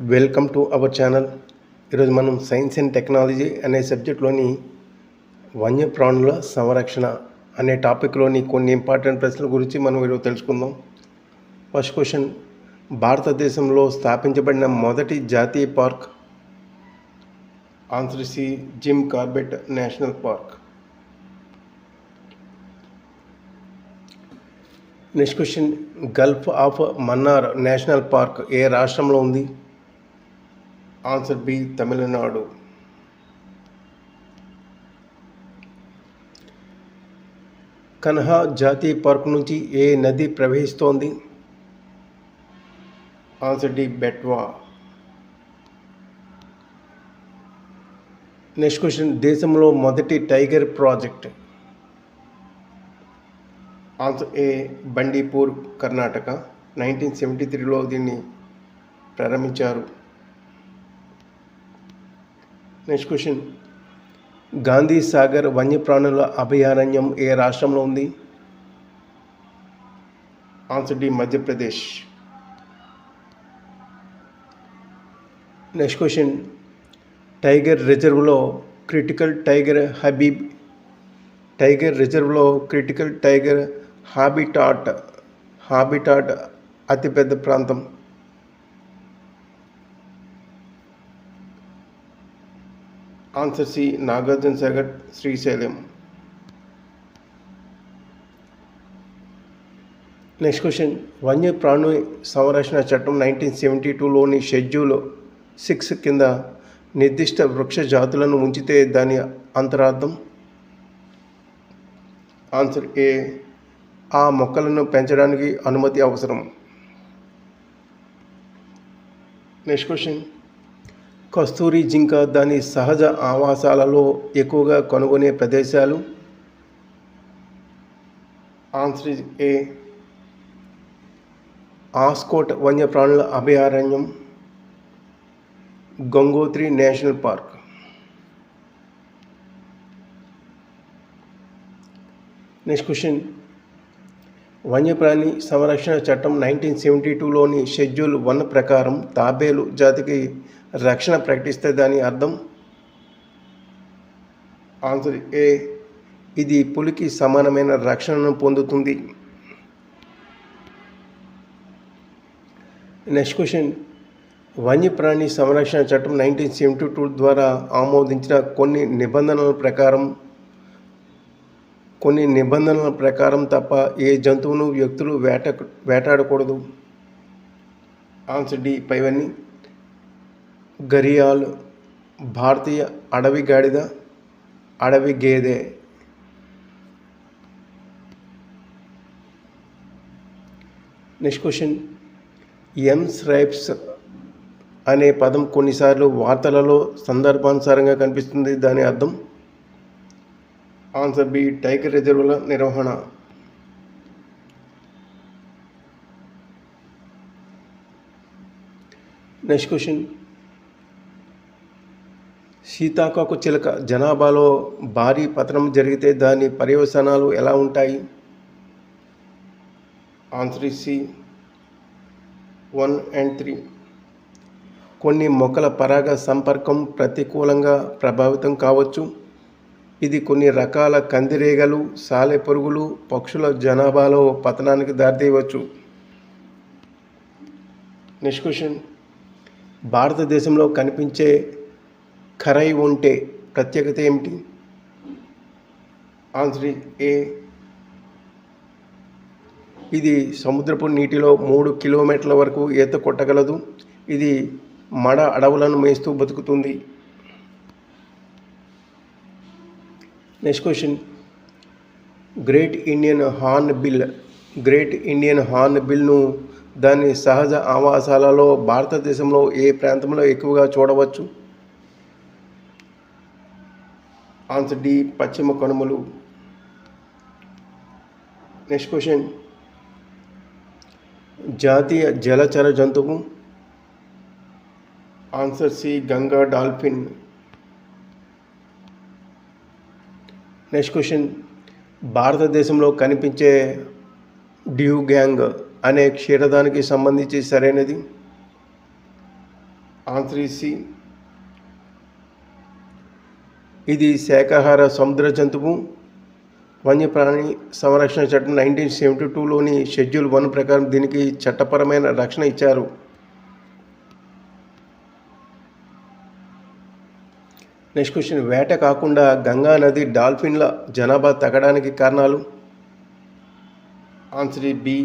Welcome to our channel. ఈరోజు మనం science and technology అనే సబ్జెక్ట్లోని వన్యప్రాణుల సంరక్షణ అనే టాపిక్లోని కొన్ని ఇంపార్టెంట్ ప్రశ్నల గురించి మనం ఈరోజు తెలుసుకుందాం. ఫస్ట్ క్వశ్చన్ భారతదేశంలో స్థాపించబడిన మొదటి జాతీయ park? Answer C Jim Corbett national park. Next question gulf of Mannar national park ఏ రాష్ట్రంలో ఉంది? Answer B Tamil Nadu. కన్హా జాతీయ పార్క్ నుంచి ఏ నది ప్రవహిస్తోంది? Answer D Betwa. Next question దేశంలో మొదటి tiger project. Answer A Bandipur Karnataka. Nineteen seventy త్రీలో దీన్ని ప్రారంభించారు. నెక్స్ట్ క్వశ్చన్ గాంధీ సాగర్ వన్యప్రాణుల అభయారణ్యం ఏ రాష్ట్రంలో ఉంది? Answer D Madhya Pradesh. Next question tiger రిజర్వ్లో critical tiger habitat tiger రిజర్వ్లో క్రిటికల్ టైగర్ హాబిటాట్ హాబిటాట్ అతిపెద్ద ప్రాంతం. Answer C Nagarjuna Sagar Srisailam. Next question. వన్యప్రాణు సంరక్షణ చట్టం నైన్టీన్ సెవెంటీ టూలోని షెడ్యూల్ సిక్స్ కింద నిర్దిష్ట వృక్ష జాతులను ఉంచితే దాని అంతరార్థం? Answer A. ఆ మొక్కలను పెంచడానికి అనుమతి అవసరం. Next question. కస్తూరి జింక దాని సహజ ఆవాసాలలో ఎక్కువగా కనుగొనే ప్రదేశాలు? ఆన్సర్ ఏ. ఆస్కోట్ వన్యప్రాణుల అభయారణ్యం. Gangotri national park. Next question. వన్యప్రాణి సంరక్షణ చట్టం నైన్టీన్ సెవెంటీ టూలోని షెడ్యూల్ వన్ ప్రకారం తాబేలు జాతికి రక్షణ ప్రకటిస్తే దాని అర్థం? Answer A. ఇది పులికి సమానమైన రక్షణను పొందుతుంది. Next question. వన్యప్రాణి సంరక్షణ చట్టం నైన్టీన్ సెవెంటీ టూ ద్వారా ఆమోదించిన కొన్ని నిబంధనల ప్రకారం కొన్ని నిబంధనల ప్రకారం తప్ప ఏ జంతువును వ్యక్తులు వేట వేటాడకూడదు? ఆన్సర్ డి పైవన్నీ. గరియాల్ భారతీయ అడవి గాడిద అడవి గేదె. Next question. ఎమ్స్ రైప్స్ అనే పదం కొన్నిసార్లు వార్తలలో సందర్భానుసారంగా కనిపిస్తుంది. దాని అర్థం ఆన్సర్ బి టైగర్ రిజర్వుల నిర్వహణ. Next question. సీతాకోక చిలక జనాభాలో భారీ పతనం జరిగితే దాని పర్యవసానాలు ఎలా ఉంటాయి? Answer C one and three. కొన్ని మొక్కల పరాగ సంపర్కం ప్రతికూలంగా ప్రభావితం కావచ్చు. ఇది కొన్ని రకాల కందిరేగలు సాలెపురుగులు పక్షుల జనాభాలో పతనానికి దారితీయవచ్చు. Next question. భారతదేశంలో కనిపించే ఖరై ఉంటే ప్రత్యేకత ఏమిటి? Answer A. ఇది సముద్రపు నీటిలో మూడు కిలోమీటర్ల వరకు ఈత కొట్టగలదు. ఇది మడ అడవులను మేస్తూ బతుకుతుంది. Next question great Indian hornbill great Indian horn బిల్ను దాని సహజ ఆవాసాలలో భారతదేశంలో ఏ ప్రాంతంలో ఎక్కువగా చూడవచ్చు? ఆన్సర్ డి పశ్చిమ కనుమలు. నెక్స్ట్ క్వశ్చన్ జాతీయ జలచర జంతువు. Answer C Ganga dolphin. Next question భారతదేశంలో కనిపించే డ్యూ గ్యాంగ్ అనే క్షీరదానికి సంబంధించి సరైనది? ఆన్సర్ సి e, ఇది శాఖాహార సముద్ర జంతువు. వన్యప్రాణి సంరక్షణ చట్టం నైన్టీన్ సెవెంటీ టూలోని షెడ్యూల్ వన్ ప్రకారం దీనికి చట్టపరమైన రక్షణ ఇచ్చారు. నెక్స్ట్ క్వశ్చన్ వేట కాకుండా గంగా నది డాల్ఫిన్ల జనాభా తగ్గడానికి కారణాలు? ఆన్సర్ బి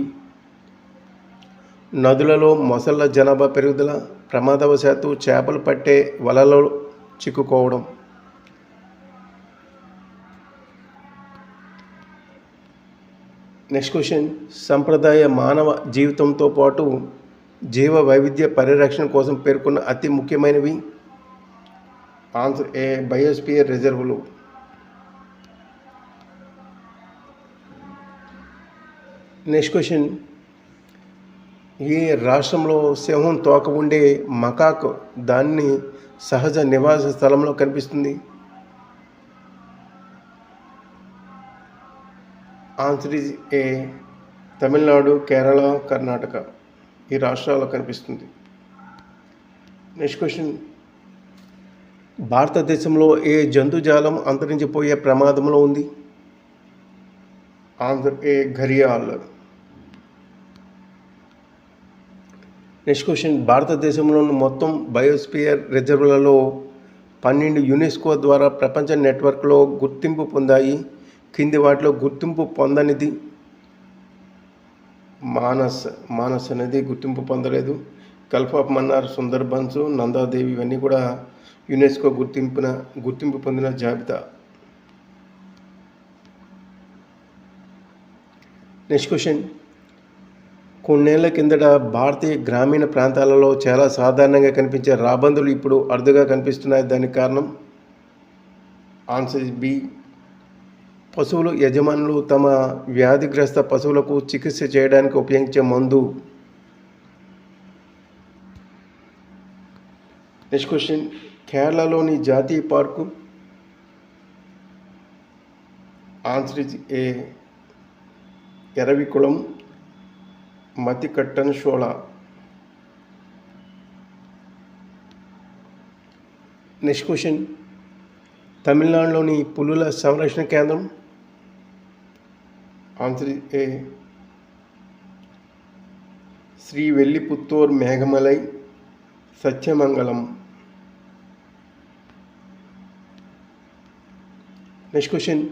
నదులలో మొసళ్ళ జనాభా పెరుగుదల ప్రమాదవశాత్తు చేపలు పట్టే వలలో చిక్కుకోవడం. నెక్స్ట్ క్వశ్చన్ సంప్రదాయ మానవ జీవితంతో పాటు జీవ వైవిధ్య పరిరక్షణ కోసం పేర్కొన్న అతి ముఖ్యమైనవి? ఆన్సర్ ఏ బయోస్పియర్ రిజర్వులు నెక్స్ట్ క్వశ్చన్ ఈ రాష్ట్రంలో సింహం తోక ఉండే మకాక్ దాన్ని సహజ నివాస స్థలంలో కనిపిస్తుంది? Answer is A Tamil Nadu Kerala Karnataka ఈ రాష్ట్రాల్లో కనిపిస్తుంది. నెక్స్ట్ క్వశ్చన్ భారతదేశంలో ఏ జంతుజాలం అంతరించిపోయే ప్రమాదంలో ఉంది? Answer A gharial next question భారతదేశంలోని మొత్తం బయోస్పియర్ రిజర్వులలో పన్నెండు యునెస్కో ద్వారా ప్రపంచ నెట్వర్క్లో గుర్తింపు పొందాయి. కింది వాటిలో గుర్తింపు పొందనిది మానస్ మానస్ అనేది గుర్తింపు పొందలేదు. గల్ఫ్ ఆఫ్ మన్నార్ సుందర్బన్స్ నందాదేవి ఇవన్నీ కూడా యునెస్కో గుర్తింపున గుర్తింపు పొందిన జాబితా. Next question. కొన్నేళ్ళ కిందట భారతీయ గ్రామీణ ప్రాంతాలలో చాలా సాధారణంగా కనిపించే రాబందులు ఇప్పుడు అరుదుగా కనిపిస్తున్నాయి. దానికి కారణం ఆన్సర్ బి పశువులు యజమానులు తమ వ్యాధిగ్రస్త పశువులకు చికిత్స చేయడానికి ఉపయోగించే మందు. నెక్స్ట్ క్వశ్చన్ కేరళలోని జాతీయ park answer is A. Eravikulam Mathikettan Shola. Next question తమిళనాడులోని పులుల సంరక్షణ కేంద్రం answer A? Srivilliputhur Meghamalai Sathyamangalam. Next question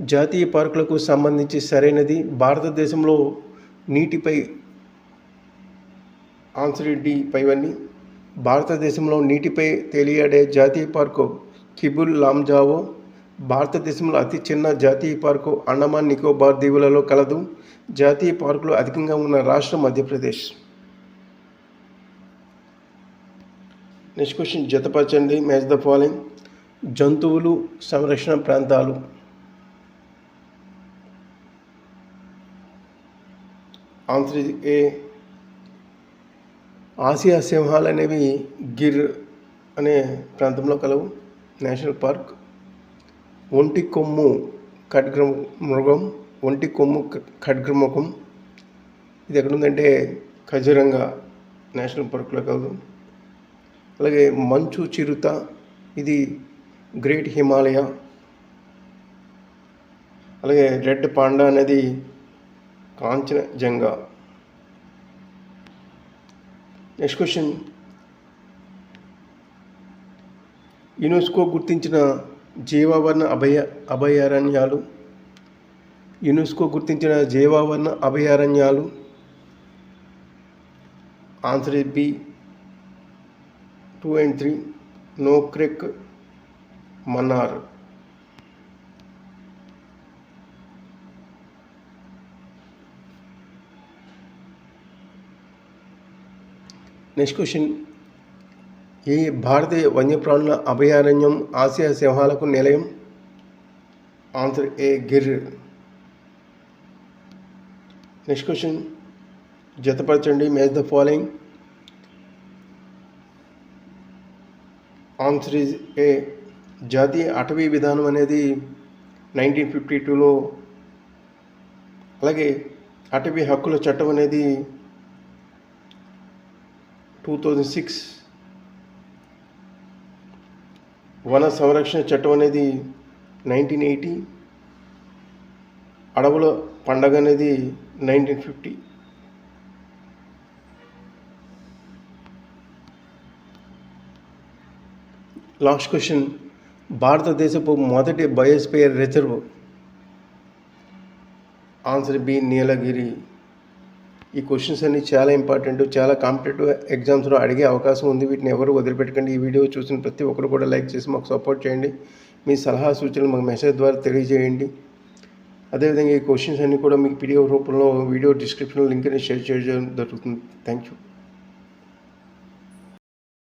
జాతీయ పార్కులకు సంబంధించి సరైనది భారతదేశంలో నీటిపై ఆన్సర్ డి పైవన్నీ. భారతదేశంలో నీటిపై తేలియాడే జాతీయ పార్కు కిబుల్ లాంజావో భారతదేశంలో అతి చిన్న జాతీయ పార్కు అండమాన్ నికోబార్ దీవులలో కలదు. జాతీయ పార్కులు అధికంగా ఉన్న రాష్ట్రం మధ్యప్రదేశ్. నెక్స్ట్ క్వశ్చన్ జతపరచండి. మ్యాచ్ ద ఫాలోయింగ్ జంతువులు సంరక్షణ ప్రాంతాలు. ఆన్సర్ ఏ ఆసియా సింహాలు అనేవి గిర్ అనే ప్రాంతంలో కలవు. నేషనల్ పార్క్ ఒంటి కొమ్ము ఖడ్గ మృగం ఒంటి కొమ్ము ఖడ్గముఖం ఇది ఎక్కడుందంటే ఖజరంగా నేషనల్ పార్క్లో కలదు అలాగే మంచు చిరుత ఇది గ్రేట్ హిమాలయ. అలాగే రెడ్ పాండా అనేది కాంచనజంగా నెక్స్ట్ క్వశ్చన్. యునెస్కో గుర్తించిన జీవావరణ అభయ అభయారణ్యాలు. యునెస్కో గుర్తించిన జీవావరణ అభయారణ్యాలు. Answer B two and three Nokrek Mannar. Next question ఈ భారతీయ వన్యప్రాణుల అభయారణ్యం ఆసియా సింహాలకు నిలయం. Answer A Gir. Next question. జతపరచండి. Match the following. Answer is A. జాతీయ అటవీ విధానం అనేది నైన్టీన్ ఫిఫ్టీ టూలో అలాగే అటవీ హక్కుల చట్టం అనేది టూ థౌజండ్ సిక్స్ వన సంరక్షణ చట్టం అనేది నైన్టీన్ ఎయిటీ అడవుల పండగ అనేది నైన్టీన్ ఫిఫ్టీ. లాస్ట్ క్వశ్చన్ భారతదేశపు మొదటి biosphere reserve. Answer B Nilgiri ఈ క్వశ్చన్స్ అన్ని చాలా ఇంపార్టెంట్ చాలా కాంపిటేటివ్ ఎగ్జామ్స్లో అడిగే అవకాశం ఉంది. వీటిని ఎవరు వదిలిపెట్టకండి. ఈ వీడియో చూసిన ప్రతి ఒక్కరు కూడా లైక్ చేసి మాకు సపోర్ట్ చేయండి. మీ సలహా సూచనలు మాకు మెసేజ్ ద్వారా తెలియజేయండి. అదేవిధంగా ఈ క్వశ్చన్స్ అన్ని కూడా మీకు పీడిఎఫ్ రూపంలో వీడియో డిస్క్రిప్షన్లో లింక్ అనేది షేర్ చేయడం జరుగుతుంది. Thank you